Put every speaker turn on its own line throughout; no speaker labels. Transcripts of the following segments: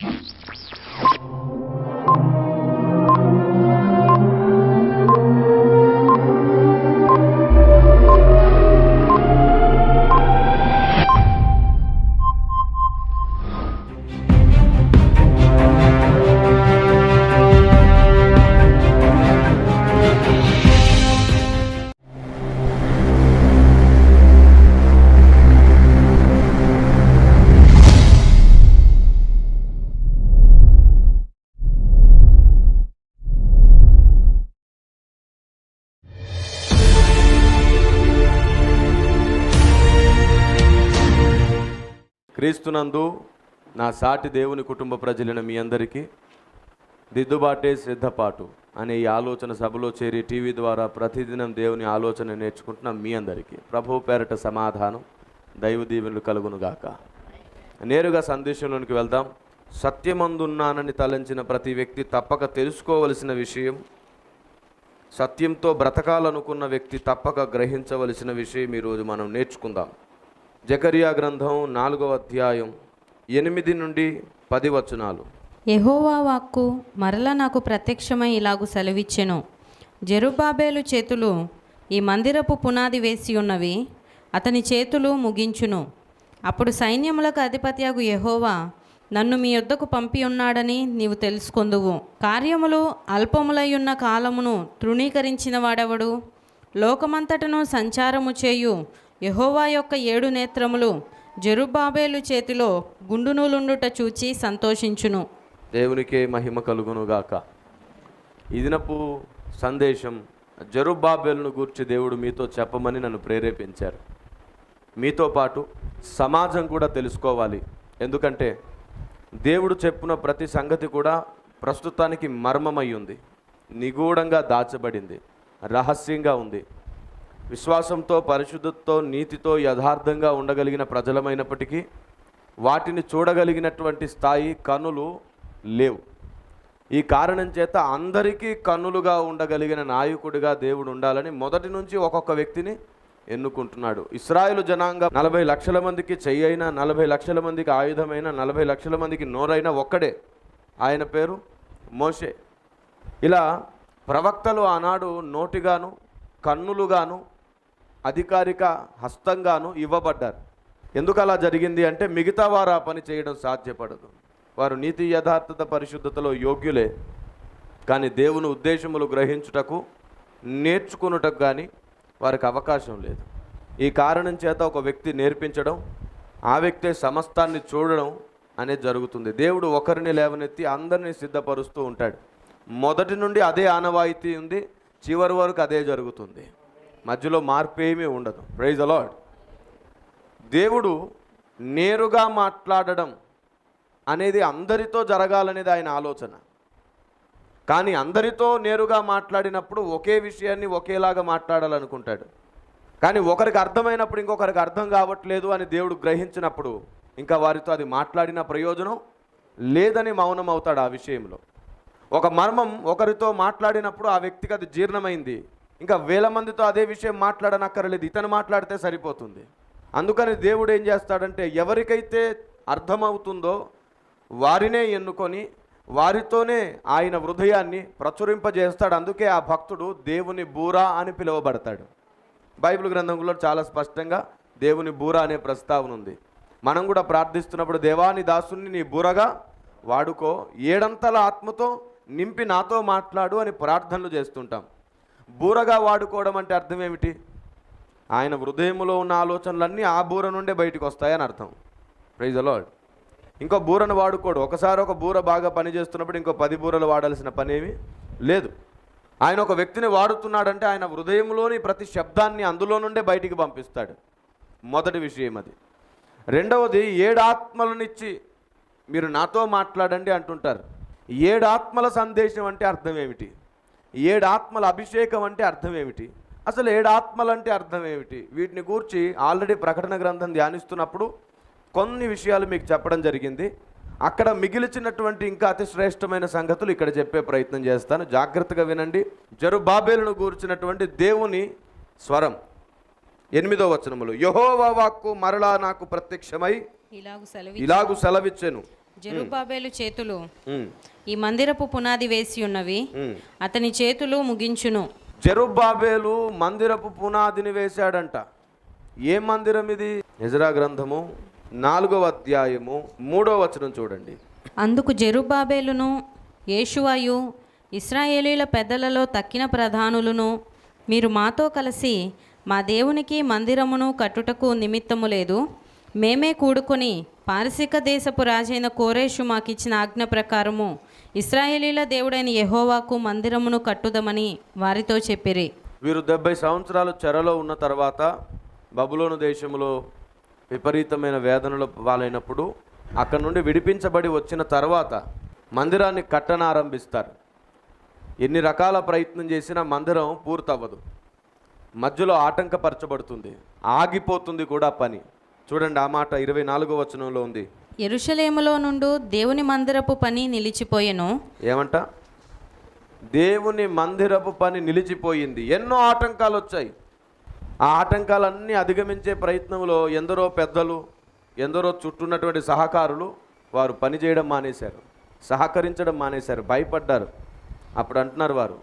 Thank you. క్రీస్తునందు నా సాటి దేవుని కుటుంబ ప్రజలైన మీ అందరికీ దిద్దుబాటే సిద్ధపాటు అనే ఈ ఆలోచన సభలో చేరి టీవీ ద్వారా ప్రతిదినం దేవుని ఆలోచన నేర్చుకుంటున్న మీ అందరికీ ప్రభు పేరట సమాధానం దైవ దీవెనలు కలుగునుగాక నేరుగా సందేశంలోనికి వెళ్దాం. సత్యమందున్నానని తలంచిన ప్రతి వ్యక్తి తప్పక తెలుసుకోవలసిన విషయం సత్యంతో బ్రతకాలనుకున్న వ్యక్తి తప్పక గ్రహించవలసిన విషయం ఈరోజు మనం నేర్చుకుందాం. జకరియా గ్రంథం నాలుగవ అధ్యాయం ఎనిమిది నుండి పది వచనాలు.
ఎహోవా వాక్కు మరల నాకు ప్రత్యక్షమై ఇలాగు సెలవిచ్చెను. జెరుబాబేలు చేతులు ఈ మందిరపు పునాది వేసి ఉన్నవి అతని చేతులు ముగించును. అప్పుడు సైన్యములకు అధిపత్యగు ఎహోవా నన్ను మీ యొద్దకు పంపి ఉన్నాడని నీవు తెలుసుకొందువు. కార్యములు అల్పములై ఉన్న కాలమును తృణీకరించిన వాడెవడు? లోకమంతటను సంచారము చేయు యహోవా యొక్క ఏడు నేత్రములు జెరుబాబేలు చేతిలో గుండునూలుండుట చూచి సంతోషించును.
దేవునికే మహిమ కలుగును గాక ఇదినపు సందేశం జరుబాబేలును గూర్చి దేవుడు మీతో చెప్పమని నన్ను ప్రేరేపించారు. మీతో పాటు సమాజం కూడా తెలుసుకోవాలి. ఎందుకంటే దేవుడు చెప్పిన ప్రతి సంగతి కూడా ప్రస్తుతానికి మర్మమై ఉంది. నిగూఢంగా దాచబడింది. రహస్యంగా ఉంది. విశ్వాసంతో పరిశుద్ధతో నీతితో యథార్థంగా ఉండగలిగిన ప్రజలమైనప్పటికీ వాటిని చూడగలిగినటువంటి స్థాయి కనులు లేవు. ఈ కారణం చేత అందరికీ కన్నులుగా ఉండగలిగిన నాయకుడిగా దేవుడు ఉండాలని మొదటి నుంచి ఒక్కొక్క వ్యక్తిని ఎన్నుకుంటున్నాడు. ఇస్రాయేలు జనాంగం నలభై లక్షల మందికి చెయ్యైన నలభై లక్షల మందికి ఆయుధమైన నలభై లక్షల మందికి నోరైన ఒక్కడే. ఆయన పేరు మోషే. ఇలా ప్రవక్తలు ఆనాడు నోటిగాను కన్నులుగాను అధికారిక హస్తంగాను ఇవ్వబడ్డారు. ఎందుకు అలా జరిగింది అంటే మిగతా వారు ఆ పని చేయడం సాధ్యపడదు. వారు నీతి యథార్థత పరిశుద్ధతలో యోగ్యులే. కానీ దేవుని ఉద్దేశములు గ్రహించుటకు నేర్చుకునుటకు కానీ వారికి అవకాశం లేదు. ఈ కారణం చేత ఒక వ్యక్తి నేర్పించడం ఆ వ్యక్తే సమస్తాన్ని చూడడం అనేది జరుగుతుంది. దేవుడు ఒకరిని లేవనెత్తి అందరినీ సిద్ధపరుస్తూ ఉంటాడు. మొదటి నుండి అదే ఆనవాయితీ ఉంది చివరి వరకు అదే జరుగుతుంది. మధ్యలో మార్పు ఏమీ ఉండదు. ప్రైజ్ అలాడ్ దేవుడు నేరుగా మాట్లాడడం అనేది అందరితో జరగాలనేది ఆయన ఆలోచన. కానీ అందరితో నేరుగా మాట్లాడినప్పుడు ఒకే విషయాన్ని ఒకేలాగా మాట్లాడాలనుకుంటాడు. కానీ ఒకరికి అర్థమైనప్పుడు ఇంకొకరికి అర్థం కావట్లేదు అని దేవుడు గ్రహించినప్పుడు ఇంకా వారితో అది మాట్లాడిన ప్రయోజనం లేదని మౌనం అవుతాడు ఆ విషయంలో. ఒక మర్మం ఒకరితో మాట్లాడినప్పుడు ఆ వ్యక్తికి అది జీర్ణమైంది. ఇంకా వేల మందితో అదే విషయం మాట్లాడనక్కర్లేదు. ఇతను మాట్లాడితే సరిపోతుంది. అందుకని దేవుడు ఏం చేస్తాడంటే ఎవరికైతే అర్థమవుతుందో వారినే ఎన్నుకొని వారితోనే ఆయన హృదయాన్ని ప్రచురింపజేస్తాడు. అందుకే ఆ భక్తుడు దేవుని బూరా అని పిలువబడతాడు. బైబిల్ గ్రంథంలో చాలా స్పష్టంగా దేవుని బూర అనే ప్రస్తావన ఉంది. మనం కూడా ప్రార్థిస్తున్నప్పుడు దేవాని దాసుని నీ బూరగా వాడుకో. ఏడంతల ఆత్మతో నింపి నాతో మాట్లాడు అని ప్రార్థనలు చేస్తుంటాం. బూరగా వాడుకోవడం అంటే అర్థం ఏమిటి? ఆయన హృదయంలో ఉన్న ఆలోచనలన్నీ ఆ బూర నుండే బయటకు వస్తాయని అర్థం. ప్రైజ్ అలాడ్ ఇంకో బూరను వాడుకోడు. ఒకసారి ఒక బూర బాగా పనిచేస్తున్నప్పుడు ఇంకో పది బూరలు వాడాల్సిన పని లేదు. ఆయన ఒక వ్యక్తిని వాడుతున్నాడంటే ఆయన హృదయంలోని ప్రతి శబ్దాన్ని అందులో నుండే బయటికి పంపిస్తాడు. మొదటి విషయం అది. రెండవది ఏడాత్మలనిచ్చి మీరు నాతో మాట్లాడండి అంటుంటారు. ఏడాత్మల సందేశం అంటే అర్థం ఏమిటి? ఏడు ఆత్మల అభిషేకం అంటే అర్థం ఏమిటి అసలు ఏడు ఆత్మలు అంటే అర్థం ఏమిటి వీటిని గూర్చి ఆల్రెడీ ప్రకటన గ్రంథం ధ్యానిస్తున్నప్పుడు కొన్ని విషయాలు మీకు చెప్పడం జరిగింది. అక్కడ మిగిలిచినటువంటి ఇంకా అతి శ్రేష్టమైన సంగతులు ఇక్కడ చెప్పే ప్రయత్నం చేస్తాను. జాగ్రత్తగా వినండి. జరుబాబేలును గూర్చినటువంటి దేవుని స్వరం. ఎనిమిదో వచనములు. యహోవా వాక్కు మరలా నాకు ప్రత్యక్షమై
ఇలాగు సెలవి
ఇలాగు సెలవిచ్చెను.
జెరుబ్బాబేలు చేతులు ఈ మందిరపు పునాది వేసి ఉన్నవి. అతని చేతులు ముగించును.
జెరుబ్బాబేలు మందిరపు పునాదిని వేశాడంట. ఏ మందిరం ఇది? ఎజరా గ్రంథము నాలుగవ అధ్యాయము మూడో వచనం చూడండి.
అందుకు జెరుబ్బాబేలును యేషువాయు ఇస్రాయేలీల పెద్దలలో తక్కిన ప్రధానులను మీరు మాతో కలిసి మా దేవునికి మందిరమును కట్టుటకు నిమిత్తము లేదు. మేమే కూడుకొని పారసిక దేశపు రాజైన కోరేషు మాకిచ్చిన ఆజ్ఞ ప్రకారము ఇస్రాయేలీల దేవుడైన యహోవాకు మందిరమును కట్టుదమని వారితో చెప్పిరి.
వీరు డెబ్బై సంవత్సరాలు చెరలో ఉన్న తర్వాత బబులోను దేశంలో విపరీతమైన వేదనలు పాలైనప్పుడు అక్కడ నుండి విడిపించబడి వచ్చిన తర్వాత మందిరాన్ని కట్టనారంభిస్తారు. ఎన్ని రకాల ప్రయత్నం చేసినా మందిరం పూర్తవ్వదు. మధ్యలో ఆటంకపరచబడుతుంది. ఆగిపోతుంది కూడా పని. చూడండి ఆ మాట ఇరవై నాలుగో వచనంలో ఉంది.
ఎరుషలేములో నుండు దేవుని మందిరపు పని నిలిచిపోయెను.
ఏమంట? దేవుని మందిరపు పని నిలిచిపోయింది. ఎన్నో ఆటంకాలు వచ్చాయి. ఆ ఆటంకాలన్నీ అధిగమించే ప్రయత్నంలో ఎందరో పెద్దలు ఎందరో చుట్టూన్నటువంటి సహకారులు వారు పని చేయడం మానేశారు. సహకరించడం మానేశారు. భయపడ్డారు. అప్పుడు అంటున్నారు వారు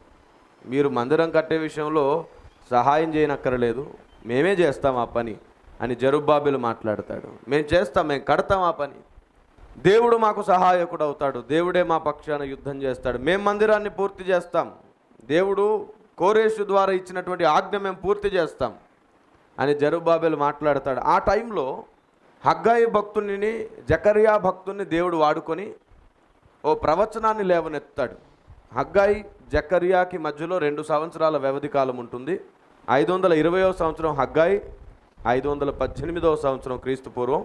మీరు మందిరం కట్టే విషయంలో సహాయం చేయనక్కర్లేదు. మేమే చేస్తాం ఆ పని. అని జరుబాబులు మాట్లాడతాడు. మేము చేస్తాం మేము కడతాం ఆ పని. దేవుడు మాకు సహాయకుడు అవుతాడు. దేవుడే మా పక్షాన యుద్ధం చేస్తాడు. మేము మందిరాన్ని పూర్తి చేస్తాం. దేవుడు కోరేషు ద్వారా ఇచ్చినటువంటి ఆజ్ఞ మేము పూర్తి చేస్తాం. అని జరుబాబేలు మాట్లాడతాడు. ఆ టైంలో హగ్గాయి భక్తుని జకరియా భక్తుని దేవుడు వాడుకొని ఓ ప్రవచనాన్ని లేవనెత్తాడు. హగ్గాయి జకరియాకి మధ్యలో రెండు సంవత్సరాల వ్యవధి కాలం ఉంటుంది. ఐదు వందల ఇరవయో సంవత్సరం హగ్గాయి ఐదు వందల పద్దెనిమిదవ సంవత్సరం క్రీస్తు పూర్వం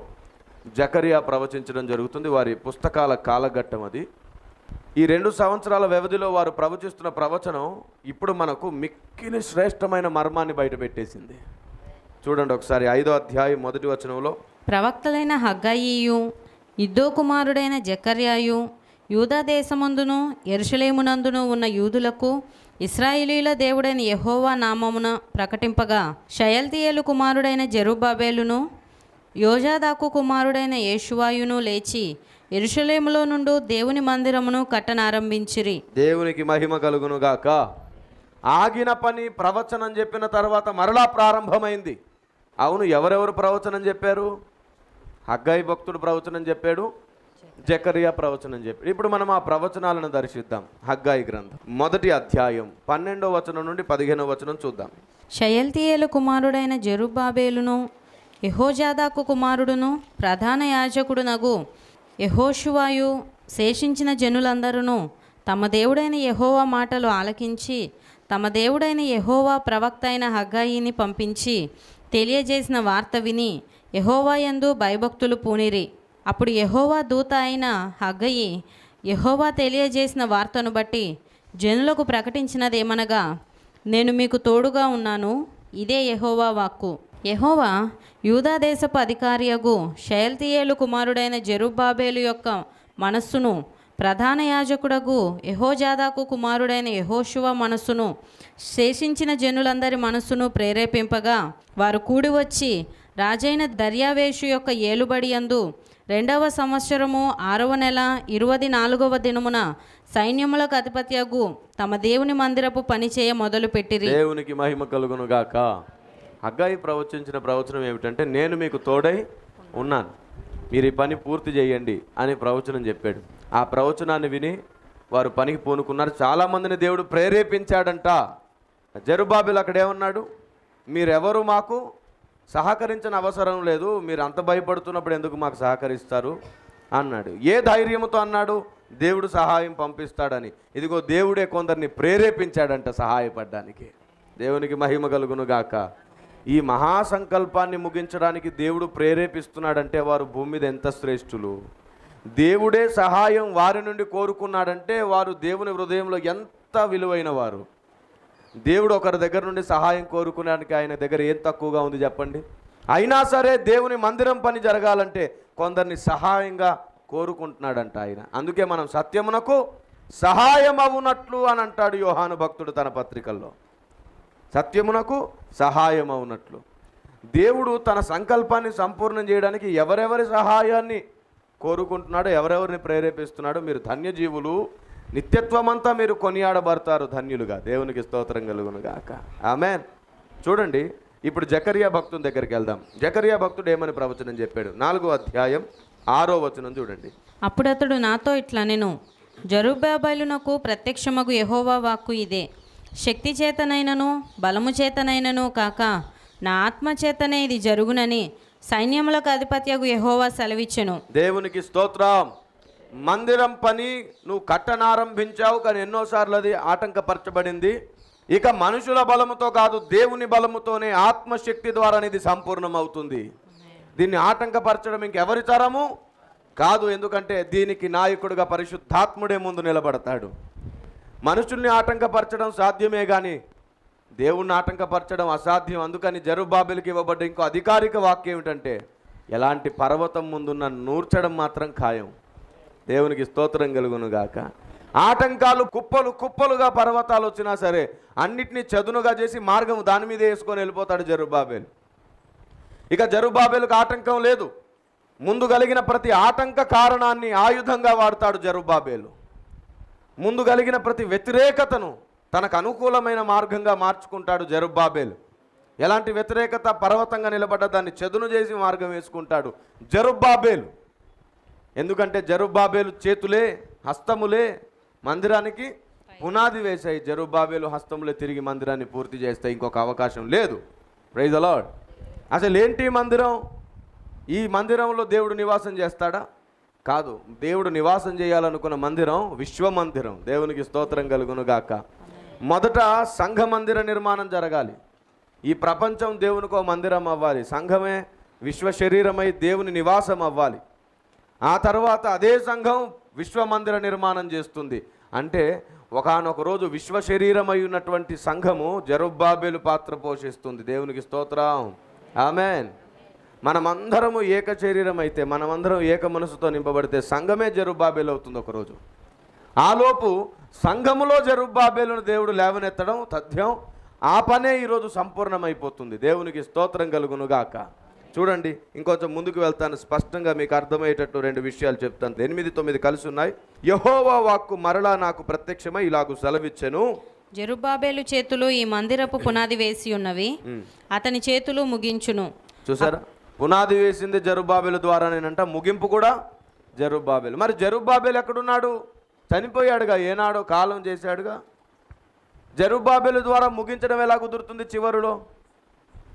జకరియా ప్రవచించడం జరుగుతుంది. వారి పుస్తకాల కాలఘట్టం అది. ఈ రెండు సంవత్సరాల వ్యవధిలో వారు ప్రవచిస్తున్న ప్రవచనం ఇప్పుడు మనకు మిక్కిలి శ్రేష్టమైన మర్మాన్ని బయటపెట్టేసింది చూడండి ఒకసారి ఐదో అధ్యాయం మొదటి వచనంలో.
ప్రవక్తలైన హగ్గయ్యు ఇద్దో కుమారుడైన జకర్యాయు యూదా దేశమందును ఎరుషలేమునందును ఉన్న యూదులకు ఇస్రాయిలీల దేవుడైన యహోవా నామమున ప్రకటింపగా షయల్తీయేలు కుమారుడైన జెరుబాబేలును యోజాదాకు కుమారుడైన యేషువాయును లేచి ఎరుషలేములో నుండు దేవుని మందిరమును కట్టనారంభించిరి.
దేవునికి మహిమ కలుగును గాక ఆగిన పని ప్రవచనం చెప్పిన తర్వాత మరలా ప్రారంభమైంది. అవును ఎవరెవరు ప్రవచనం చెప్పారు? హగ్గాయి భక్తుడు ప్రవచనం చెప్పాడు. జకరియా ప్రవచనం చెప్పాడు ఇప్పుడు మనం ఆ ప్రవచనాలను దర్శిద్దాం. హగ్గాయి గ్రంథం. మొదటి అధ్యాయం పన్నెండో వచనం నుండి పదిహేనో వచనం చూద్దాం.
షయల్తీయేలు కుమారుడైన జెరుబాబేలును యెహోజాదాకు కుమారుడును ప్రధాన యాజకుడునగు యెహోషువాయు శేషించిన జనులందరూ తమ దేవుడైన యెహోవా మాటలు ఆలకించి తమ దేవుడైన యెహోవా ప్రవక్త అయిన హగ్గాయిని పంపించి తెలియజేసిన వార్త విని యెహోవా యందు భయభక్తులు పూనిరి. అప్పుడు యహోవా దూత అయిన హగ్గయి యహోవా తెలియజేసిన వార్తను బట్టి జనులకు ప్రకటించినదేమనగా నేను మీకు తోడుగా ఉన్నాను ఇదే యహోవా వాక్కు. యహోవా యూదాదేశపు అధికారియగు శైల్తియేలు కుమారుడైన జెరుబ్బాబేలు యొక్క మనస్సును ప్రధాన యాజకుడగు యహోజాదాకు కుమారుడైన యహోశువ మనస్సును శేషించిన జనులందరి మనస్సును ప్రేరేపింపగా వారు కూడి వచ్చి రాజైన దర్యావేషు యొక్క ఏలుబడి యందు రెండవ సంవత్సరము ఆరవ నెల ఇరవై నాలుగవ దినమున సైన్యములకు అధిపత్యగు తమ దేవుని మందిరపు పనిచేయ మొదలు మొదలుపెట్టిరి
దేవునికి మహిమ కలుగును గాక. అగ్గాయి ప్రవచించిన ప్రవచనం ఏమిటంటే నేను మీకు తోడై ఉన్నాను. మీరు ఈ పని పూర్తి చేయండి అని ప్రవచనం చెప్పాడు. ఆ ప్రవచనాన్ని విని వారు పనికి పూనుకున్నారు. చాలామందిని దేవుడు ప్రేరేపించాడంట. జరుబాబిల్ అక్కడ ఏమన్నాడు? మీరెవరు మాకు సహకరించిన అవసరం లేదు మీరు అంత భయపడుతున్నప్పుడు ఎందుకు మాకు సహకరిస్తారు? అన్నాడు. ఏ ధైర్యంతో అన్నాడు? దేవుడు సహాయం పంపిస్తాడని. ఇదిగో దేవుడే కొందరిని ప్రేరేపించాడంట సహాయపడడానికి. దేవునికి మహిమ కలుగును గాక. ఈ మహాసంకల్పాన్ని ముగించడానికి దేవుడు ప్రేరేపిస్తున్నాడంటే వారు భూమి మీద ఎంత శ్రేష్ఠులు? దేవుడే సహాయం వారి నుండి కోరుకున్నాడంటే వారు దేవుని హృదయంలో ఎంత విలువైన వారు దేవుడు ఒకరి దగ్గర నుండి సహాయం కోరుకునేడానికి ఆయన దగ్గర ఏం తక్కువగా ఉంది చెప్పండి? అయినా సరే దేవుని మందిరం పని జరగాలంటే కొందరిని సహాయంగా కోరుకుంటున్నాడంట ఆయన. అందుకే మనం సత్యమునకు సహాయం అవునట్లు అని అంటాడు యోహాను భక్తుడు తన పత్రికల్లో. సత్యమునకు సహాయం అవునట్లు దేవుడు తన సంకల్పాన్ని సంపూర్ణం చేయడానికి ఎవరెవరి సహాయాన్ని కోరుకుంటున్నాడో ఎవరెవరిని ప్రేరేపిస్తున్నాడో మీరు ధన్యజీవులు. నిత్యత్వమంతా మీరు కొనియాడబడతారు ధన్యులుగా. దేవునికి స్తోత్రం కలుగును గాక ఆమెన్. చూడండి ఇప్పుడు జకరియా భక్తుని దగ్గరికి వెళ్దాం. జకరియా భక్తుడు ఏమని ప్రవచనం చెప్పాడు? నాలుగో అధ్యాయం ఆరో వచనం చూడండి.
అప్పుడతడు నాతో ఇట్లా నేను జరుబాబైలునకు ప్రత్యక్షమగు యెహోవా వాక్కు ఇదే. శక్తి చేతనైనను బలము చేతనైనను కాక నా ఆత్మ చేతనే ఇది జరుగునని సైన్యములకు అధిపత్యగు యెహోవా సెలవిచ్చెను.
దేవునికి స్తోత్రం. మందిరం పని నువ్వు కట్టనారంభించావు కానీ ఎన్నోసార్లు అది ఆటంకపరచబడింది. ఇక మనుషుల బలముతో కాదు దేవుని బలముతోనే ఆత్మశక్తి ద్వారా ఇది సంపూర్ణమవుతుంది. దీన్ని ఆటంకపరచడం ఇంకెవరి తరము? కాదు ఎందుకంటే దీనికి నాయకుడిగా పరిశుద్ధాత్ముడే ముందు నిలబడతాడు. మనుషుల్ని ఆటంకపరచడం సాధ్యమే కానీ దేవుణ్ణి ఆటంకపరచడం అసాధ్యం. అందుకని జరుబాబులకి ఇవ్వబడ్డ ఇంకో అధికారిక వాక్యం ఏమిటంటే ఎలాంటి పర్వతం ముందున్న నూర్చడం మాత్రం ఖాయం. దేవునికి స్తోత్రం కలుగును గాక ఆటంకాలు కుప్పలు కుప్పలుగా పర్వతాలు వచ్చినా సరే అన్నిటినీ చదునుగా చేసి మార్గం దాని మీద వేసుకొని వెళ్ళిపోతాడు జరుబాబేలు. ఇక జరుబాబేలకు ఆటంకం లేదు. ముందు కలిగిన ప్రతి ఆటంక కారణాన్ని ఆయుధంగా వాడతాడు జరుబాబేలు. ముందు కలిగిన ప్రతి వ్యతిరేకతను తనకు అనుకూలమైన మార్గంగా మార్చుకుంటాడు జరుబాబేలు. ఎలాంటి వ్యతిరేకత? పర్వతంగా నిలబడ్డ దాన్ని చదును చేసి మార్గం వేసుకుంటాడు జరుబాబేలు. ఎందుకంటే జరుబాబేలు చేతులే హస్తములే మందిరానికి పునాది వేశాయి. జరుబాబేలు హస్తములే తిరిగి మందిరాన్ని పూర్తి చేస్తే ఇంకొక అవకాశం లేదు. ప్రైజ్ అలాడ్ అసలు ఏంటి మందిరం? ఈ మందిరంలో దేవుడు నివాసం చేస్తాడా? కాదు దేవుడు నివాసం చేయాలనుకున్న మందిరం విశ్వ మందిరం. దేవునికి స్తోత్రం కలుగును గాక. మొదట సంఘ మందిర నిర్మాణం జరగాలి. ఈ ప్రపంచం దేవునికి ఒక మందిరం అవ్వాలి. సంఘమే విశ్వ శరీరమై దేవుని నివాసం అవ్వాలి. ఆ తర్వాత అదే సంఘం విశ్వమందిర నిర్మాణం చేస్తుంది. అంటే ఒకానొక రోజు విశ్వ శరీరమై ఉన్నటువంటి సంఘము జరుబ్బాబేలు పాత్ర పోషిస్తుంది. దేవునికి స్తోత్రం. ఆమెన్. మనమందరము ఏక శరీరం అయితే మనమందరం ఏక మనసుతో నింపబడితే సంఘమే జరుబ్బాబేలు అవుతుంది ఒకరోజు ఆలోపు సంఘములో జరుబ్బాబేలును దేవుడు లేవనెత్తడం తథ్యం. ఆ పనే ఈరోజు సంపూర్ణమైపోతుంది. దేవునికి స్తోత్రం కలుగునుగాక. చూడండి ఇంకొంచెం ముందుకు వెళ్తాను. స్పష్టంగా మీకు అర్థమయ్యేటట్టు రెండు విషయాలు చెప్తాను. ఎనిమిది తొమ్మిది కలిసి ఉన్నాయి. యహోవా వాక్కు మరలా నాకు ప్రత్యక్షమై ఇలాగు సెలవిచ్చెను.
జరుబాబేలు చేతులు ఈ మందిరపు పునాది వేసి ఉన్నవి. అతని చేతులు ముగించును.
చూసారా? పునాది వేసింది జరుబాబేలు ద్వారానేనంట. ముగింపు కూడా జరుబాబేలు. మరి జరుబాబేలు ఎక్కడున్నాడు? చనిపోయాడుగా ఏనాడో కాలం చేశాడుగా. జరుబాబేలు ద్వారా ముగించడం ఎలా కుదురుతుంది చివరిలో?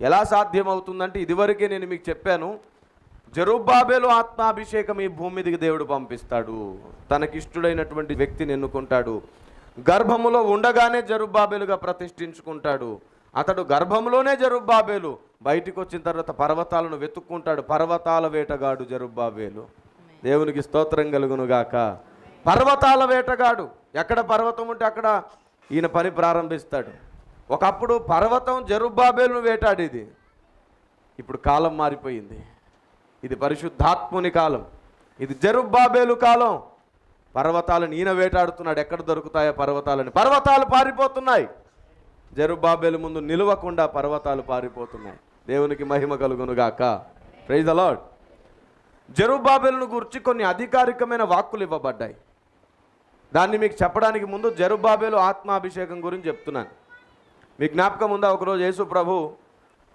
ఎలా సాధ్యమవుతుందంటే ఇదివరకే నేను మీకు చెప్పాను జరుబ్బాబేలు ఆత్మాభిషేకం ఈ భూమి మీదకి దేవుడు పంపిస్తాడు. తనకిష్టుడైనటువంటి వ్యక్తిని ఎన్నుకుంటాడు. గర్భములో ఉండగానే జరుబ్బాబేలుగా ప్రతిష్ఠించుకుంటాడు. అతడు గర్భంలోనే జరుబ్బాబేలు బయటికి వచ్చిన తర్వాత పర్వతాలను వెతుక్కుంటాడు. పర్వతాల వేటగాడు జరుబ్బాబేలు. దేవునికి స్తోత్రం కలుగునుగాక. పర్వతాల వేటగాడు ఎక్కడ పర్వతం ఉంటే అక్కడ ఈయన పని ప్రారంభిస్తాడు. ఒకప్పుడు పర్వతం జరుబ్బాబేలును వేటాడేది. ఇప్పుడు కాలం మారిపోయింది. ఇది పరిశుద్ధాత్ముని కాలం. ఇది జరుబాబేలు కాలం. పర్వతాలను ఈయన వేటాడుతున్నాడు. ఎక్కడ దొరుకుతాయో పర్వతాలని. పర్వతాలు పారిపోతున్నాయి. జరుబాబేలు ముందు నిలవకుండా పర్వతాలు పారిపోతున్నాయి. దేవునికి మహిమ కలుగునుగాక ప్రైజ్ అలాడ్ జరుబాబేలను గురించి కొన్ని అధికారికమైన వాక్కులు ఇవ్వబడ్డాయి. దాన్ని మీకు చెప్పడానికి ముందు జరుబాబేలు ఆత్మాభిషేకం గురించి చెప్తున్నాను. మీ జ్ఞాపకం ఉందా ఒకరోజు యేసు ప్రభు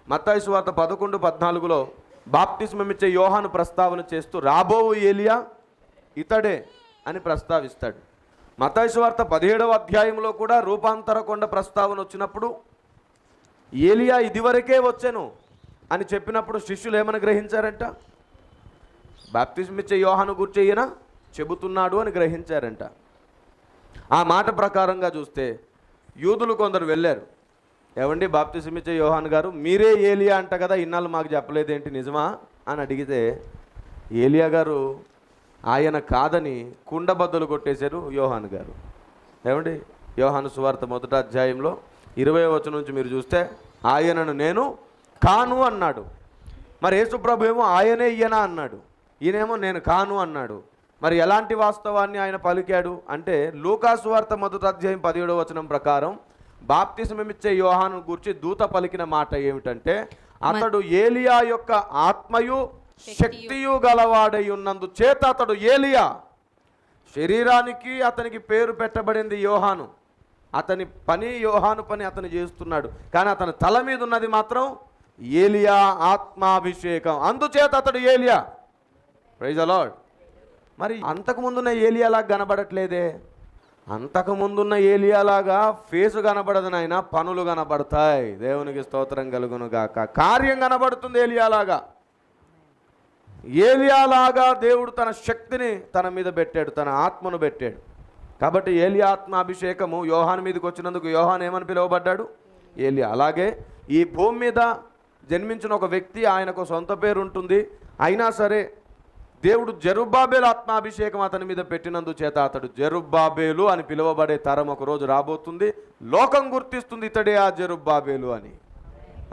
మత్తాయి వార్త పదకొండు పద్నాలుగులో బాప్తిస్మమిచ్చే యోహాను ప్రస్తావన చేస్తూ రాబోవు ఏలియా ఇతడే అని ప్రస్తావిస్తాడు. మతాయిసు వార్త పదిహేడవ అధ్యాయంలో కూడా రూపాంతర కొండ ప్రస్తావన వచ్చినప్పుడు ఏలియా ఇదివరకే వచ్చాను అని చెప్పినప్పుడు శిష్యులు ఏమని గ్రహించారంట? బాప్తిస్మిచ్చే యోహాను గురించి ఈయన చెబుతున్నాడు అని గ్రహించారంట. ఆ మాట ప్రకారంగా చూస్తే యూదులు కొందరు వెళ్ళారు. ఏమండి బాప్తిసమిచ్చే యోహాన్ గారు మీరే ఏలియా అంట కదా ఇన్నాళ్ళు మాకు చెప్పలేదేంటి నిజమా? అని అడిగితే ఏలియా గారు ఆయన కాదని కుండబద్దలు కొట్టేశారు యోహాన్ గారు. ఏమండి యోహాను సువార్త మొదట అధ్యాయంలో ఇరవై వచనం నుంచి మీరు చూస్తే ఆయనను నేను కాను అన్నాడు. మరి యేసుప్రభు ఏమో ఆయనే ఈయన అన్నాడు. ఈయనేమో నేను కాను అన్నాడు. మరి ఎలాంటి వాస్తవాన్ని ఆయన పలికాడు అంటే లూకాసు వార్త మొదటి అధ్యాయం పదిహేడవ వచనం ప్రకారం బాప్తిసమిచ్చే యోహాను గురించి దూత పలికిన మాట ఏమిటంటే అతడు ఏలియా యొక్క ఆత్మయు శక్తియు. గలవాడై ఉన్నందు చేత అతడు ఏలియా. శరీరానికి అతనికి పేరు పెట్టబడింది యోహాను. అతని పని యోహాను పని అతను చేస్తున్నాడు. కానీ అతని తల మీద ఉన్నది మాత్రం ఏలియా ఆత్మాభిషేకం. అందుచేత అతడు ఏలియా. ప్రైజ్ అలాడ్ మరి అంతకుముందున్న ఏలియాలాగా కనబడట్లేదే. అంతకుముందున్న ఏలియాలాగా ఫేసు కనబడదు నాయన పనులు కనబడతాయి. దేవునికి స్తోత్రం కలుగును గాక. కార్యం కనబడుతుంది ఏలియాలాగా ఏలియాలాగా దేవుడు తన శక్తిని తన మీద పెట్టాడు తన ఆత్మను పెట్టాడు. కాబట్టి ఏలియా ఆత్మ అభిషేకము యోహాన్ మీదకి వచ్చినందుకు యోహాన్ ఏమని పిలువబడ్డాడు? ఏలియా. అలాగే ఈ భూమి మీద జన్మించిన ఒక వ్యక్తి ఆయనకు సొంత పేరు ఉంటుంది అయినా సరే దేవుడు జరుబ్బాబేలు ఆత్మాభిషేకం అతని మీద పెట్టినందు చేత అతడు జరుబ్బాబేలు అని పిలువబడే తరం ఒక రోజు రాబోతుంది. లోకం గుర్తిస్తుంది ఇతడే ఆ జరుబ్బాబేలు అని.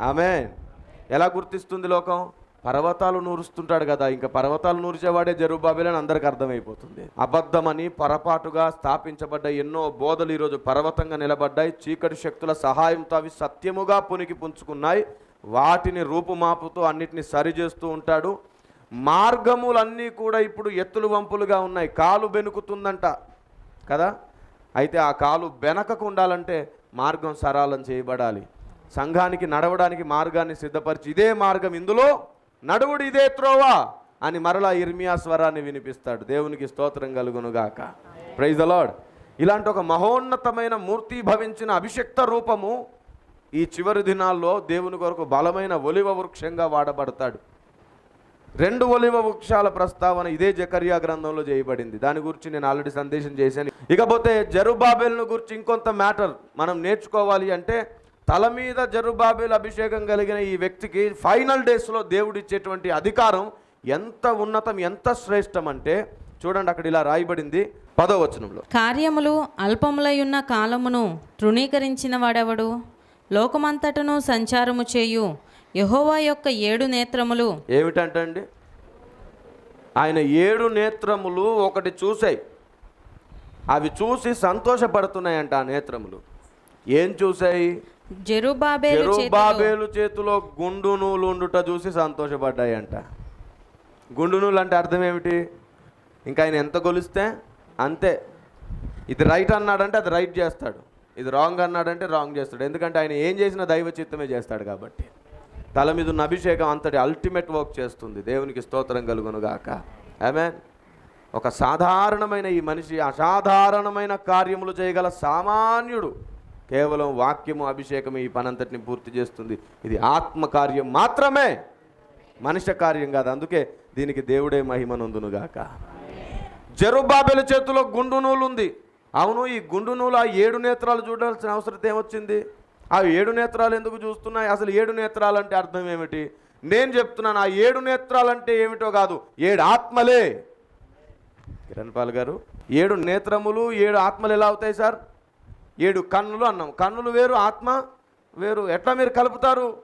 ఆమె ఎలా గుర్తిస్తుంది లోకం? పర్వతాలు నూరుస్తుంటాడు కదా ఇంకా పర్వతాలు నూర్చేవాడే జరుబాబేలు అని అందరికి అర్థమైపోతుంది. అబద్ధమని పొరపాటుగా స్థాపించబడ్డ ఎన్నో బోధలు ఈరోజు పర్వతంగా నిలబడ్డాయి. చీకటి శక్తుల సహాయంతో అవి సత్యముగా పునికి పుంజుకున్నాయి. వాటిని రూపుమాపుతూ అన్నిటిని సరిచేస్తూ ఉంటాడు. మార్గములన్నీ కూడా ఇప్పుడు ఎత్తులు వంపులుగా ఉన్నాయి. కాలు బెనుకుతుందంట కదా? అయితే ఆ కాలు బెనకకు ఉండాలంటే మార్గం సరళం చేయబడాలి. సంఘానికి నడవడానికి మార్గాన్ని సిద్ధపరిచి ఇదే మార్గం ఇందులో నడువుడు ఇదే త్రోవా అని మరలా ఇర్మియా స్వరాన్ని వినిపిస్తాడు. దేవునికి స్తోత్రం కలుగునుగాక. ప్రైజ్ అలాడ్ లార్డ్ ఇలాంటి ఒక మహోన్నతమైన మూర్తి భవించిన అభిషక్త రూపము ఈ చివరి దినాల్లో దేవుని కొరకు బలమైన ఒలివ వృక్షంగా వాడబడతాడు. రెండు ఒలివ వృక్షాల ప్రస్తావన ఇదే జకర్యా గ్రంథంలో చేయబడింది. దాని గురించి నేను ఆల్రెడీ సందేశం చేశాను. ఇకపోతే జరుబాబేల్ను గురించి ఇంకొంత మ్యాటర్ మనం నేర్చుకోవాలి అంటే తల మీద జరుబాబేల్ అభిషేకం కలిగిన ఈ వ్యక్తికి ఫైనల్ డేస్లో దేవుడు ఇచ్చేటువంటి అధికారం ఎంత ఉన్నతం ఎంత శ్రేష్టం అంటే చూడండి అక్కడ ఇలా రాయబడింది పదో వచనంలో.
కార్యములు అల్పములయున్న కాలమును తృణీకరించిన వాడెవడు? లోకమంతటను సంచారము చేయు యెహోవా యొక్క ఏడు నేత్రములు.
ఏమిటంటండి? ఆయన ఏడు నేత్రములు ఒకటి చూసాయి అవి చూసి సంతోషపడుతున్నాయంట ఆ నేత్రములు. ఏం చూసాయి
జెరుబాబేలు చేతిలో
గుండు నూలు ఉండుట చూసి సంతోషపడ్డాయంట. గుండు నూలు అంటే అర్థం ఏమిటి? ఇంకా ఆయన ఎంత గొలిస్తే అంతే. ఇది రైట్ అన్నాడంటే అది రైట్ చేస్తాడు. ఇది రాంగ్ అన్నాడంటే రాంగ్ చేస్తాడు. ఎందుకంటే ఆయన ఏం చేసినా దైవ చిత్తమే చేస్తాడు కాబట్టి. తల మీద ఉన్న అభిషేకం అంతటి అల్టిమేట్ వర్క్ చేస్తుంది. దేవునికి స్తోత్రం కలుగును గాక. ఆమె ఒక సాధారణమైన ఈ మనిషి అసాధారణమైన కార్యములు చేయగల సామాన్యుడు కేవలం వాక్యము అభిషేకం ఈ పనంతటిని పూర్తి చేస్తుంది. ఇది ఆత్మకార్యం మాత్రమే. మనిషి కార్యం కాదు. అందుకే దీనికి దేవుడే మహిమనందునుగాక జరుబాబెల చేతిలో గుండు నూలు ఉంది అవును ఈ గుండు నూలు ఆ ఏడు నేత్రాలు చూడాల్సిన అవసరం ఏమొచ్చింది? ఆ ఏడు నేత్రాలు ఎందుకు చూస్తున్నాయి? అసలు ఏడు నేత్రాలు అంటే అర్థం ఏమిటి? నేను చెప్తున్నాను ఆ ఏడు నేత్రాలు అంటే ఏమిటో కాదు ఏడు ఆత్మలే. కిరణ్ పాల్ గారు ఏడు నేత్రములు ఏడు ఆత్మలు ఎలా అవుతాయి సార్? ఏడు కన్నులు అన్నాం. కన్నులు వేరు ఆత్మ వేరు. ఎట్లా మీరు కలుపుతారు?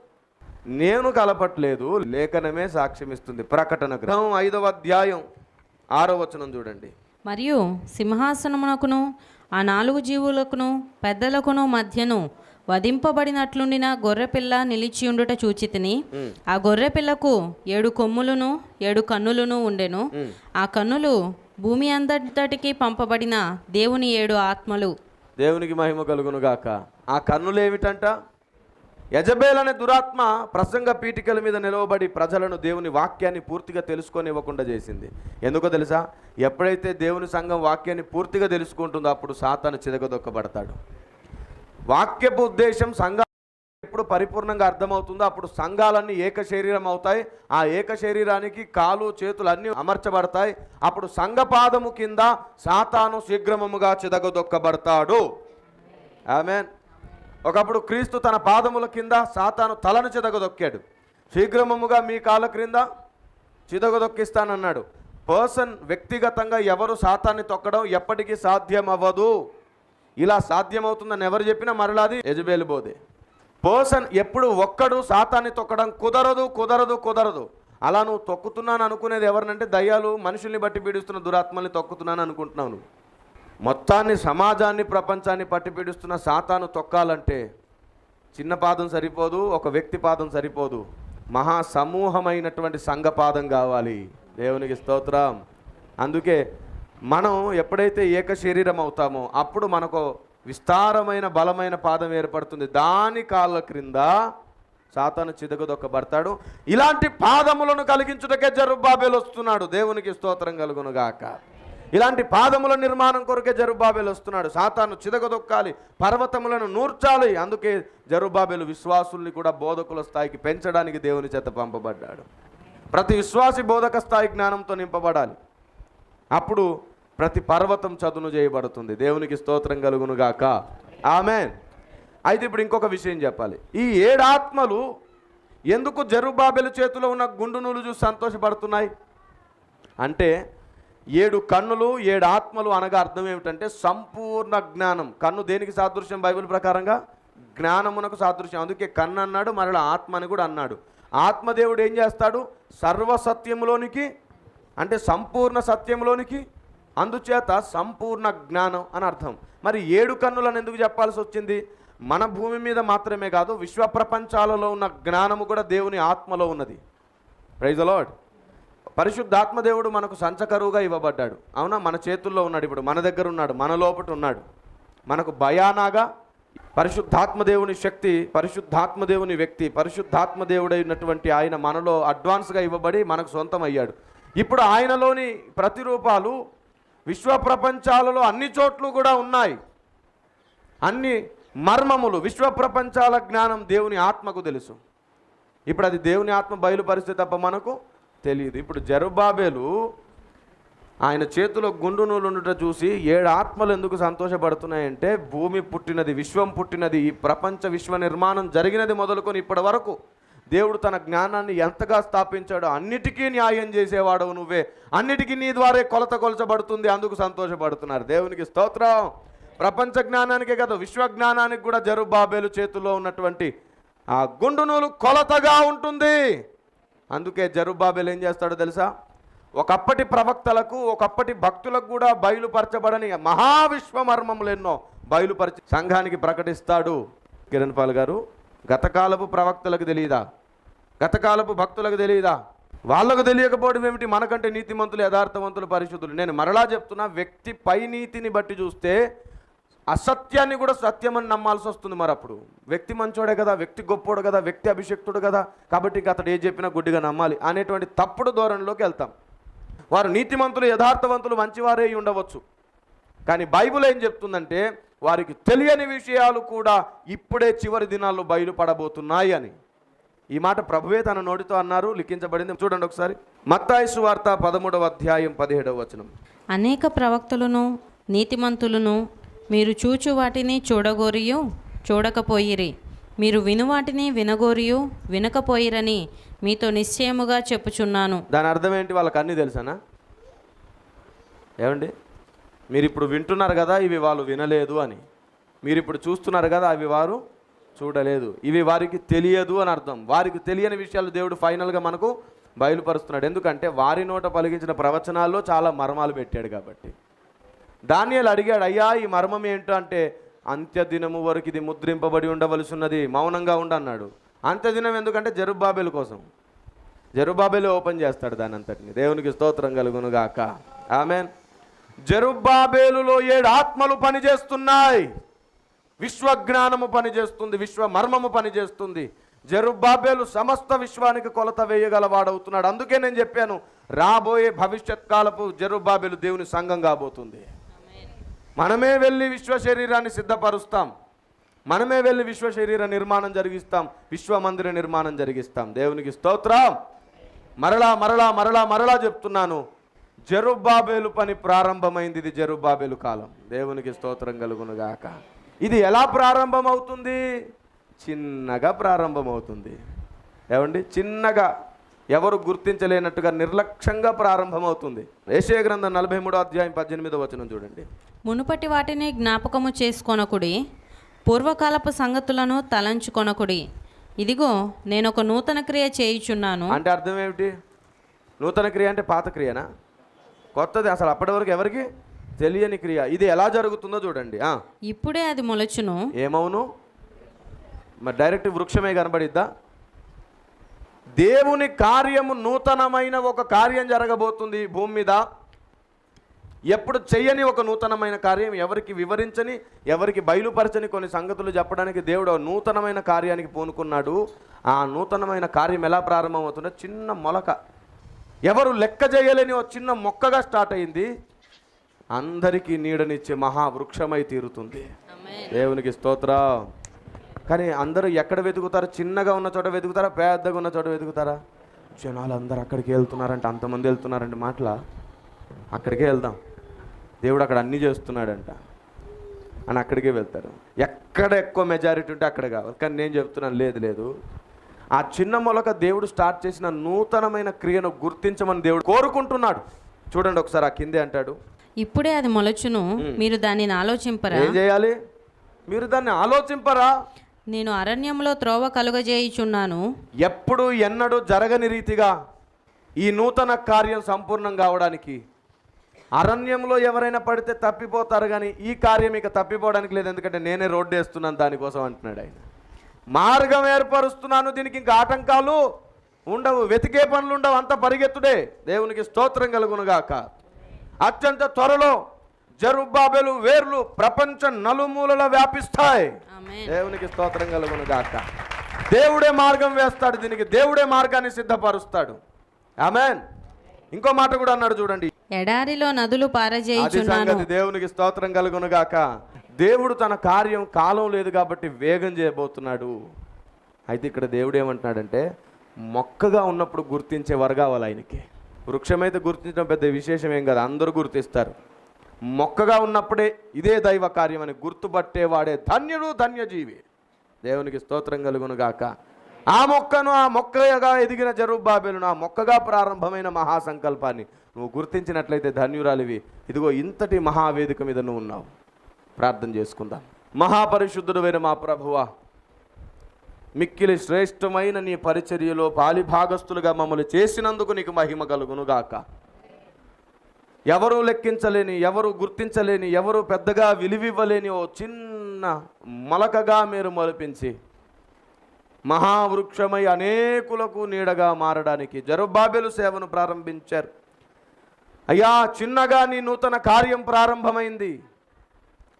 నేను కలపట్లేదు లేఖనమే సాక్ష్యమిస్తుంది. ప్రకటన గ్రహం ఐదవ అధ్యాయం ఆరో వచనం చూడండి.
మరియు సింహాసనమునకును ఆ నాలుగు జీవులకును పెద్దలకును మధ్యను వధింపబడినట్లుండిన గొర్రెపిల్ల నిలిచియుండుట చూచితిని. ఆ గొర్రెపిల్లకు ఏడు కొమ్ములును ఏడు కన్నులును ఉండెను. ఆ కన్నులు భూమి అంతటికి పంపబడిన దేవుని ఏడు ఆత్మలు.
దేవునికి మహిమ కలుగును గాక. ఆ కన్నులు ఏమిటంట యజబేల్ అనే దురాత్మ ప్రసంగ పీఠికల మీద నిలవబడి ప్రజలను దేవుని వాక్యాన్ని పూర్తిగా తెలుసుకొనివ్వకుండా చేసింది. ఎందుకో తెలుసా? ఎప్పుడైతే దేవుని సంఘం వాక్యాన్ని పూర్తిగా తెలుసుకుంటుందో అప్పుడు సాతాను చిదగదొక్కబడతాడు. వాక్యపు ఉద్దేశం సంఘ ఎప్పుడు పరిపూర్ణంగా అర్థమవుతుందో అప్పుడు సంఘాలన్నీ ఏక శరీరం అవుతాయి. ఆ ఏక శరీరానికి కాలు చేతులు అన్నీ అమర్చబడతాయి. అప్పుడు సంఘపాదము కింద సాతాను శీఘ్రమముగా చిదగదొక్కబడతాడు. ఆమెన్. ఒకప్పుడు క్రీస్తు తన పాదముల కింద సాతాను తలను చిదగదొక్కాడు. శీఘ్రమముగా మీ కాళ్ళ క్రింద చిదగదొక్కిస్తానన్నాడు. పర్సన్ వ్యక్తిగతంగా ఎవరు సాతాన్ని తొక్కడం ఎప్పటికీ సాధ్యం అవ్వదు ఇలా సాధ్యమవుతుందని ఎవరు చెప్పినా మరలాది యజబేలు బోధే. పర్సన్ ఎప్పుడు ఒక్కడు సాతాన్ని తొక్కడం కుదరదు కుదరదు కుదరదు. అలా నువ్వు తొక్కుతున్నాను అనుకునేది ఎవరినంటే దయ్యాలు మనుషుల్ని బట్టి పీడిస్తున్న దురాత్మల్ని తొక్కుతున్నాను అనుకుంటున్నావు నువ్వు. మొత్తాన్ని సమాజాన్ని ప్రపంచాన్ని పట్టి పీడిస్తున్న సాతాను తొక్కాలంటే చిన్న పాదం సరిపోదు ఒక వ్యక్తి పాదం సరిపోదు. మహా సమూహమైనటువంటి సంఘపాదం కావాలి. దేవునికి స్తోత్రం. అందుకే మనం ఎప్పుడైతే ఏక శరీరం అవుతామో అప్పుడు మనకు విస్తారమైన బలమైన పాదం ఏర్పడుతుంది. దాని కాళ్ళ క్రింద సాతాను చిదగదొక్కబడతాడు ఇలాంటి పాదములను కలిగించుటకే జరుబాబేలు వస్తున్నాడు. దేవునికి స్తోత్రం కలుగునుగాక. ఇలాంటి పాదముల నిర్మాణం కొరకే జరుబాబేలు వస్తున్నాడు. సాతాను చిదగదొక్కాలి పర్వతములను నూర్చాలి. అందుకే జరుబాబేలు విశ్వాసుల్ని కూడా బోధకుల స్థాయికి పెంచడానికి దేవుని చేత పంపబడ్డాడు. ప్రతి విశ్వాసి బోధక స్థాయి జ్ఞానంతో నింపబడాలి. అప్పుడు ప్రతి పర్వతం చదును చేయబడుతుంది. దేవునికి స్తోత్రం కలుగును గాక ఆమె అయితే ఇప్పుడు ఇంకొక విషయం చెప్పాలి. ఈ ఏడు ఆత్మలు ఎందుకు జరుబాబెల చేతిలో ఉన్న గుండు నూలు చూసి సంతోషపడుతున్నాయి? అంటే ఏడు కన్నులు ఏడు ఆత్మలు అనగా అర్థం ఏమిటంటే సంపూర్ణ జ్ఞానం. కన్ను దేనికి సాదృశ్యం బైబిల్ ప్రకారంగా? జ్ఞానమునకు సాదృశ్యం. అందుకే కన్ను అన్నాడు మరలా ఆత్మ అని కూడా అన్నాడు. ఆత్మదేవుడు ఏం చేస్తాడు? సర్వసత్యములోనికి అంటే సంపూర్ణ సత్యంలోనికి అందుచేత సంపూర్ణ జ్ఞానం అని అర్థం. మరి ఏడు కన్నులను ఎందుకు చెప్పాల్సి వచ్చింది? మన భూమి మీద మాత్రమే కాదు విశ్వ ప్రపంచాలలో ఉన్న జ్ఞానము కూడా దేవుని ఆత్మలో ఉన్నది. ప్రైజ్ అలాడ్ పరిశుద్ధాత్మ దేవుడు మనకు సంచకరువుగా ఇవ్వబడ్డాడు. అవునా? మన చేతుల్లో ఉన్నాడు ఇప్పుడు. మన దగ్గర ఉన్నాడు. మన లోపట ఉన్నాడు. మనకు భయానాగా పరిశుద్ధాత్మదేవుని శక్తి పరిశుద్ధాత్మదేవుని వ్యక్తి పరిశుద్ధాత్మదేవుడైనటువంటి ఆయన మనలో అడ్వాన్స్గా ఇవ్వబడి మనకు సొంతం అయ్యాడు. ఇప్పుడు ఆయనలోని ప్రతిరూపాలు విశ్వ ప్రపంచాలలో అన్ని చోట్లు కూడా ఉన్నాయి. అన్ని మర్మములు విశ్వ ప్రపంచాల జ్ఞానం దేవుని ఆత్మకు తెలుసు. ఇప్పుడు అది దేవుని ఆత్మ బయలుపరిస్తే తప్ప మనకు తెలియదు. ఇప్పుడు జరుబాబేలు ఆయన చేతిలో గుండు నూలు ఉండుట చూసి ఏడు ఆత్మలు ఎందుకు సంతోషపడుతున్నాయంటే భూమి పుట్టినది విశ్వం పుట్టినది ఈ ప్రపంచ విశ్వ నిర్మాణం జరిగినది మొదలుకొని ఇప్పటి వరకు దేవుడు తన జ్ఞానాన్ని ఎంతగా స్థాపించాడో అన్నిటికీ న్యాయం చేసేవాడవు నువ్వే. అన్నిటికీ నీ ద్వారే కొలత కొలచబడుతుంది అందుకు సంతోషపడుతున్నారు. దేవునికి స్తోత్రం. ప్రపంచ జ్ఞానానికే కదా విశ్వ జ్ఞానానికి కూడా జరుబాబేలు చేతుల్లో ఉన్నటువంటి ఆ గుండునూలు కొలతగా ఉంటుంది. అందుకే జరుబాబేలు ఏం చేస్తాడో తెలుసా? ఒకప్పటి ప్రవక్తలకు ఒకప్పటి భక్తులకు కూడా బయలుపరచబడని మహావిశ్వ మర్మములు ఎన్నో బయలుపరిచి సంఘానికి ప్రకటిస్తాడు. కిరణ్ పాల్ గారు గతకాలపు ప్రవక్తలకు తెలియదా గతకాలపు భక్తులకు తెలియదా? వాళ్ళకు తెలియకపోవడం ఏమిటి? మనకంటే నీతిమంతులు యథార్థవంతులు పరిశుద్ధులు. నేను మరలా చెప్తున్నా వ్యక్తి పై నీతిని బట్టి చూస్తే అసత్యాన్ని కూడా సత్యమని నమ్మాల్సి వస్తుంది మరి అప్పుడు వ్యక్తి మంచోడే కదా వ్యక్తి గొప్పోడు కదా వ్యక్తి అభిషక్తుడు కదా. కాబట్టి ఇంక అతడు ఏ చెప్పినా గుడ్డిగా నమ్మాలి అనేటువంటి తప్పుడు ధోరణిలోకి వెళ్తాం. వారు నీతిమంతులు యథార్థవంతులు మంచివారే ఉండవచ్చు. కానీ బైబిల్ ఏం చెప్తుందంటే వారికి తెలియని విషయాలు కూడా ఇప్పుడే చివరి దినాల్లో బయలుపడబోతున్నాయి అని. ఈ మాట ప్రభువే తన నోటితో అన్నారు లిఖించబడింది. చూడండి ఒకసారి. మత్తాయిసు వార్త పదమూడవ అధ్యాయం పదిహేడవ వచనం.
అనేక ప్రవక్తలను నీతిమంతులను మీరు చూచు వాటిని చూడగోరియు చూడకపోయిరి. మీరు విను వాటిని వినగోరియు వినకపోయిరని మీతో నిశ్చయముగా చెప్పుచున్నాను.
దాని అర్థం ఏంటి? వాళ్ళకి అన్నీ తెలుసానా? ఏమండి? మీరు ఇప్పుడు వింటున్నారు కదా ఇవి వాళ్ళు వినలేదు అని. మీరు ఇప్పుడు చూస్తున్నారు కదా అవి వారు చూడలేదు. ఇవి వారికి తెలియదు అని అర్థం. వారికి తెలియని విషయాలు దేవుడు ఫైనల్గా మనకు బయలుపరుస్తున్నాడు. ఎందుకంటే వారి నోట పలికించిన ప్రవచనాల్లో చాలా మర్మాలు పెట్టాడు కాబట్టి. ధాన్యాలు అడిగాడు అయ్యా ఈ మర్మం ఏంటో అంటే అంత్యదినము వరకు ఇది ముద్రింపబడి ఉండవలసి ఉన్నది మౌనంగా ఉండన్నాడు అంత్యదినం ఎందుకంటే జరుబాబేల కోసం. జరుబాబేలు ఓపెన్ చేస్తాడు దాని అంతటిని దేవునికి స్తోత్రం కలుగును గాక. జరుబాబేలులో ఏడు ఆత్మలు పనిచేస్తున్నాయి. విశ్వజ్ఞానము పనిచేస్తుంది విశ్వ మర్మము పనిచేస్తుంది. జరుబాబేలు సమస్త విశ్వానికి కొలత వేయగలవాడవుతున్నాడు. అందుకే నేను చెప్పాను రాబోయే భవిష్యత్ కాలపు జరుబాబేలు దేవుని సంఘం కాబోతుంది. మనమే వెళ్ళి విశ్వ శరీరాన్ని సిద్ధపరుస్తాం. మనమే వెళ్ళి విశ్వ శరీర నిర్మాణం జరిగిస్తాం. విశ్వమందిర నిర్మాణం జరిగిస్తాం. దేవునికి స్తోత్రం. మరలా మరలా మరలా మరలా చెప్తున్నాను. జరుబాబేలు పని ప్రారంభమైంది ఇది జరుబాబేలు కాలం. దేవునికి స్తోత్రం కలుగునుగాక. ఇది ఎలా ప్రారంభమవుతుంది? చిన్నగా ప్రారంభమవుతుంది. ఏమండి? చిన్నగా. ఎవరు గుర్తించలేనట్టుగా నిర్లక్ష్యంగా ప్రారంభమవుతుంది. ఏషయ గ్రంథం నలభై మూడో అధ్యాయం పద్దెనిమిదో వచనం చూడండి.
మునుపటి వాటిని జ్ఞాపకము చేసుకొనకుడి పూర్వకాలపు సంగతులను తలంచుకొనకుడి. ఇదిగో నేను ఒక నూతన క్రియ చేయుచున్నాను.
అంటే అర్థం ఏమిటి? నూతన క్రియ అంటే పాత క్రియనా? కొత్తది అసలు అప్పటి వరకు ఎవరికి? తెలియని క్రియ. ఇది ఎలా జరుగుతుందో చూడండి.
ఇప్పుడే అది మొలచును.
ఏమవును? మరి డైరెక్ట్ వృక్షమే కనబడిద్దా? దేవుని కార్యము నూతనమైన ఒక కార్యం జరగబోతుంది భూమి మీద. ఎప్పుడు చెయ్యని ఒక నూతనమైన కార్యం ఎవరికి వివరించని ఎవరికి బయలుపరచని కొన్ని సంగతులు చెప్పడానికి దేవుడు నూతనమైన కార్యానికి పూనుకున్నాడు. ఆ నూతనమైన కార్యం ఎలా ప్రారంభమవుతుందో చిన్న మొలక. ఎవరు లెక్క చేయలేని ఒక చిన్న మొక్కగా స్టార్ట్ అయింది. అందరికీ నీడనిచ్చే మహావృక్షమై తీరుతుంది. దేవునికి స్తోత్ర. కానీ అందరూ ఎక్కడ వెతుకుతారు? చిన్నగా ఉన్న చోట వెతుకుతారా? పెద్దగా ఉన్న చోట వెతుకుతారా? జనాలు అందరూ అక్కడికి వెళ్తున్నారంటే. అంతమంది వెళ్తున్నారంటే మాటల. అక్కడికే వెళ్దాం. దేవుడు అక్కడ అన్నీ చేస్తున్నాడంట. అని అక్కడికే వెళ్తారు. ఎక్కడ ఎక్కువ మెజారిటీ ఉంటే అక్కడ కావాలి. కానీ నేను చెప్తున్నాను లేదు లేదు. ఆ చిన్న మొలక దేవుడు స్టార్ట్ చేసిన నూతనమైన క్రియను గుర్తించమని దేవుడు కోరుకుంటున్నాడు. చూడండి ఒకసారి ఆ కిందే అంటాడు.
ఇప్పుడే అది మొలచును. మీరు దానిని ఆలోచింపరా?
ఏం చేయాలి? మీరు దాన్ని ఆలోచింపరా?
నేను అరణ్యంలో త్రోవ కలుగజేయుచున్నాను.
ఎప్పుడు ఎన్నడూ జరగని రీతిగా ఈ నూతన కార్యం సంపూర్ణం కావడానికి. అరణ్యంలో ఎవరైనా పడితే తప్పిపోతారు కానీ ఈ కార్యం ఇక తప్పిపోవడానికి లేదు. ఎందుకంటే నేనే రోడ్డు వేస్తున్నాను దానికోసం అంటున్నాడు ఆయన. మార్గం ఏర్పరుస్తున్నాను దీనికి ఇంకా ఆటంకాలు ఉండవు. వెతికే పనులు ఉండవు అంత పరిగెత్తుడే. దేవునికి స్తోత్రం కలుగునుగాక. అత్యంత త్వరలో జరుబాబెలు వేర్లు ప్రపంచ నలుమూలల వ్యాపిస్తాయి. దేవునికి స్తోత్రం కలుగును గాక దేవుడే మార్గం వేస్తాడు దీనికి దేవుడే మార్గాన్ని సిద్ధపరుస్తాడు. ఆమెన్. ఇంకో మాట కూడా అన్నాడు చూడండి.
ఎడారిలో నదులు పారజేయుచున్నాను.
దేవునికి స్తోత్రం కలుగును గాక దేవుడు తన కార్యం కాలం లేదు కాబట్టి వేగం చేయబోతున్నాడు. అయితే ఇక్కడ దేవుడు ఏమంటున్నాడంటే మొక్కగా ఉన్నప్పుడు గుర్తించేవారు కావాలి ఆయనకి. వృక్షమైతే గుర్తించడం పెద్ద విశేషం ఏం కాదు. అందరూ గుర్తిస్తారు. మొక్కగా ఉన్నప్పుడే ఇదే దైవ కార్యం అని గుర్తుపట్టేవాడే ధన్యుడు ధన్యజీవి. దేవునికి స్తోత్రం కలుగును గాక. ఆ మొక్కను ఆ మొక్కగా ఎదిగిన జరుబాబేలును ఆ మొక్కగా ప్రారంభమైన మహాసంకల్పాన్ని నువ్వు గుర్తించినట్లయితే ధన్యురాలివి. ఇదిగో ఇంతటి మహావేదిక మీద నువ్వు ఉన్నావు. ప్రార్థన చేసుకుందాం. మహాపరిశుద్ధుడైన మా ప్రభువా మిక్కిలి శ్రేష్టమైన నీ పరిచర్యలో పాలిభాగస్తులుగా మమ్మల్ని చేసినందుకు నీకు మహిమ కలుగునుగాక. ఎవరు లెక్కించలేని ఎవరు గుర్తించలేని ఎవరు పెద్దగా విలువివ్వలేని ఓ చిన్న మొలకగా మీరు మొలిపించి మహావృక్షమై అనేకులకు నీడగా మారడానికి జరుబాబెలు సేవను ప్రారంభించారు. అయ్యా చిన్నగా నీ నూతన కార్యం ప్రారంభమైంది.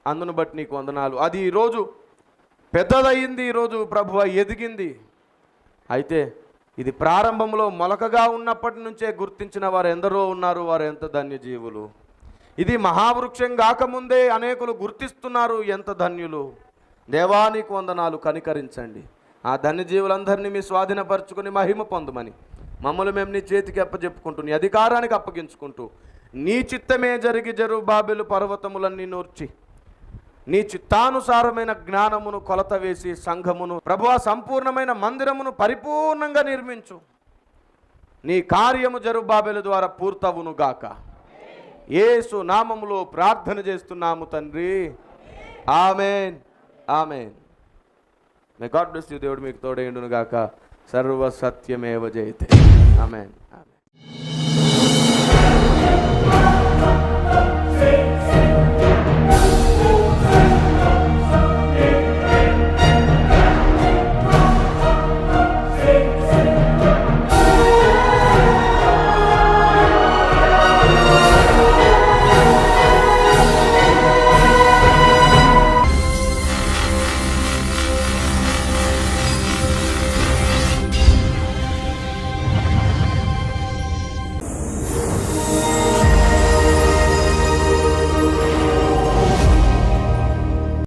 అందును బట్టి నీకు వందనాలు. అది ఈరోజు పెద్దదయ్యింది ఈరోజు ప్రభువ ఎదిగింది. అయితే ఇది ప్రారంభంలో మొలకగా ఉన్నప్పటి నుంచే గుర్తించిన వారు ఎందరో ఉన్నారు వారు ఎంత ధన్యజీవులు. ఇది మహావృక్షం కాకముందే అనేకులు గుర్తిస్తున్నారు ఎంత ధన్యులు. దేవానికి వందనాలు కనికరించండి. ఆ ధన్యజీవులందరినీ మీ స్వాధీనపరచుకొని మహిమ పొందమని మమ్మల్ని మేము నీ చేతికి అప్పచెప్పుకుంటూ నీ అధికారానికి అప్పగించుకుంటూ నీ చిత్తమే జరిగి జరు బాబెలు పర్వతములన్నీ నూర్చి నీ చిత్తానుసారమైన జ్ఞానమును కొలత వేసి సంఘమును ప్రభువా సంపూర్ణమైన మందిరమును పరిపూర్ణంగా నిర్మించు. నీ కార్యము జరుబాబెల ద్వారా పూర్తవును గాక. ఏసు నామములో ప్రార్థన చేస్తున్నాము తండ్రి. Amen. Amen. May God bless you దేవుడు మీకు తోడేండును గాక. సర్వ సత్యమేవ జయతే. Amen amen.